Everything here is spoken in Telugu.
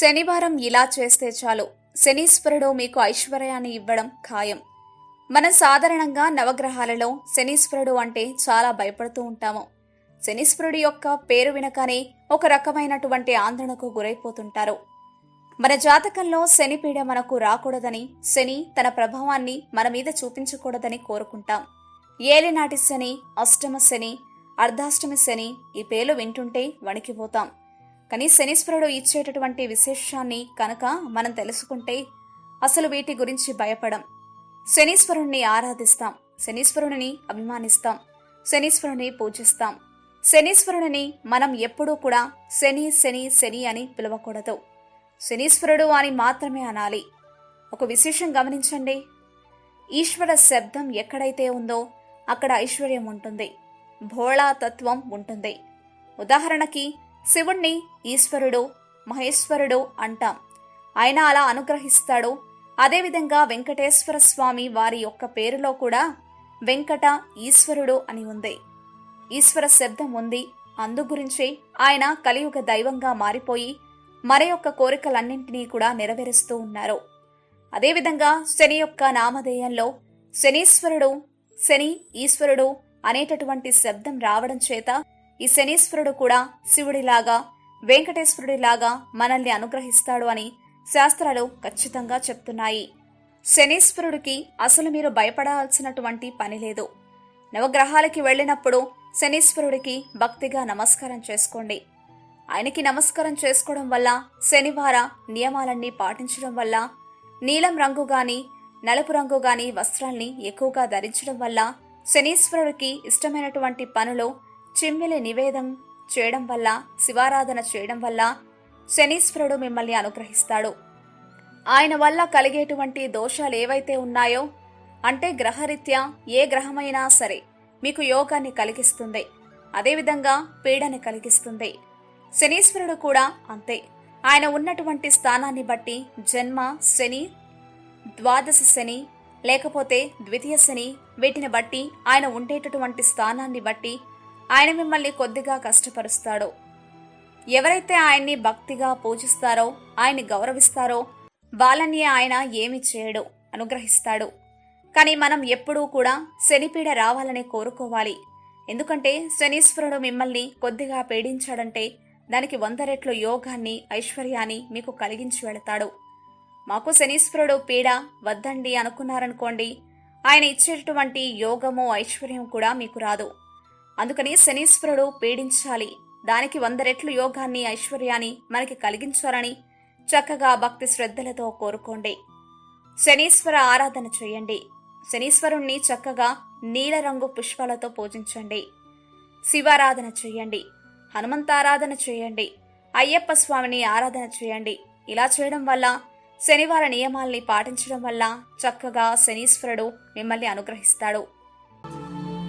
శనివారం ఇలా చేస్తే చాలు. శనీశ్వరుడు మీకు ఐశ్వర్యాన్ని ఇవ్వడం ఖాయం. మనం సాధారణంగా నవగ్రహాలలో శనీశ్వరుడు అంటే చాలా భయపడుతూ ఉంటాము. శనీశ్వరుడి యొక్క పేరు వినగానే ఒక రకమైనటువంటి ఆందోళనకు గురైపోతుంటారు. మన జాతకంలో శని పీడ మనకు రాకూడదని శని తన ప్రభావాన్ని మన మీద చూపించకూడదని కోరుకుంటాం. ఏలినాటి శని అష్టమ శని అర్ధాష్టమి శని ఈ పేర్లు వింటుంటే వణికిపోతాం. కానీ శనీశ్వరుడు ఇచ్చేటటువంటి విశేషాన్ని కనుక మనం తెలుసుకుంటే అసలు వీటి గురించి భయపడం. శనీశ్వరుణ్ణి ఆరాధిస్తాం శనీశ్వరుని అభిమానిస్తాం శనీశ్వరుని పూజిస్తాం. శనీశ్వరుని మనం ఎప్పుడూ కూడా శని శని శని అని పిలవకూడదు. శనీశ్వరుడు అని మాత్రమే అనాలి. ఒక విశేషం గమనించండి. ఈశ్వర శబ్దం ఎక్కడైతే ఉందో అక్కడ ఐశ్వర్యం ఉంటుంది. భోళా తత్వం ఉంటుంది. ఉదాహరణకి శివుణ్ణి ఈశ్వరుడు మహేశ్వరుడు అంటాం. ఆయన అలా అనుగ్రహిస్తాడు. అదేవిధంగా వెంకటేశ్వర స్వామి వారి యొక్క పేరులో కూడా వెంకట ఈశ్వరుడు అని ఉంది. ఈశ్వర శబ్దం ఉంది. అందు గురించి ఆయన కలియుగ దైవంగా మారిపోయి మరే యొక్క కోరికలన్నింటినీ కూడా నెరవేరుస్తూ ఉన్నారు. అదేవిధంగా శని యొక్క నామధేయంలో శనీశ్వరుడు శని ఈశ్వరుడు అనేటటువంటి శబ్దం రావడం చేత ఈ శనీశ్వరుడు కూడా శివుడిలాగా వెంకటేశ్వరుడిలాగా మనల్ని అనుగ్రహిస్తాడు అని శాస్త్రాలు ఖచ్చితంగా చెప్తున్నాయి. శనీశ్వరుడికి అసలు మీరు భయపడాల్సినటువంటి పని లేదు. నవగ్రహాలకి వెళ్ళినప్పుడు శనీశ్వరుడికి భక్తిగా నమస్కారం చేసుకోండి. ఆయనకి నమస్కారం చేసుకోవడం వల్ల శనివార నియమాలన్నీ పాటించడం వల్ల నీలం రంగు గాని నలుపు రంగు గాని వస్త్రాల్ని ఎక్కువగా ధరించడం వల్ల శనీశ్వరుడికి ఇష్టమైనటువంటి పనులు చిమ్మిలి నివేదం చేయడం వల్ల శివారాధన చేయడం వల్ల శనీశ్వరుడు మిమ్మల్ని అనుగ్రహిస్తాడు. ఆయన వల్ల కలిగేటువంటి దోషాలు ఏవైతే ఉన్నాయో అంటే గ్రహరీత్యా ఏ గ్రహమైనా సరే మీకు యోగాన్ని కలిగిస్తుంది. అదేవిధంగా పీడని కలిగిస్తుంది. శనీశ్వరుడు కూడా అంతే. ఆయన ఉన్నటువంటి స్థానాన్ని బట్టి జన్మ శని ద్వాదశ శని లేకపోతే ద్వితీయ శని వీటిని బట్టి ఆయన ఉండేటటువంటి స్థానాన్ని బట్టి ఆయన మిమ్మల్ని కొద్దిగా కష్టపరుస్తాడు. ఎవరైతే ఆయన్ని భక్తిగా పూజిస్తారో ఆయన్ని గౌరవిస్తారో వాళ్ళని ఆయన ఏమి చేయడు అనుగ్రహిస్తాడు. కానీ మనం ఎప్పుడూ కూడా శనిపీడ రావాలని కోరుకోవాలి. ఎందుకంటే శనీశ్వరుడు మిమ్మల్ని కొద్దిగా పీడించాడంటే దానికి వంద రెట్లు యోగాన్ని ఐశ్వర్యాన్ని మీకు కలిగించి వెళతాడు. మాకు శనీశ్వరుడు పీడ వద్దండి అనుకున్నారనుకోండి ఆయన ఇచ్చేటటువంటి యోగము ఐశ్వర్యం కూడా మీకు రాదు. అందుకని శనీశ్వరుడు పీడించాలి. దానికి వంద రెట్లు యోగాన్ని ఐశ్వర్యాన్ని మనకి కలిగించాలని చక్కగా భక్తి శ్రద్ధలతో కోరుకోండి. శనీశ్వర ఆరాధన చేయండి. శనీశ్వరుణ్ణి చక్కగా నీలరంగు పుష్పాలతో పూజించండి. శివారాధన చేయండి. హనుమంతారాధన చేయండి. అయ్యప్ప స్వామిని ఆరాధన చేయండి. ఇలా చేయడం వల్ల శనివార నియమాల్ని పాటించడం వల్ల చక్కగా శనీశ్వరుడు మిమ్మల్ని అనుగ్రహిస్తాడు.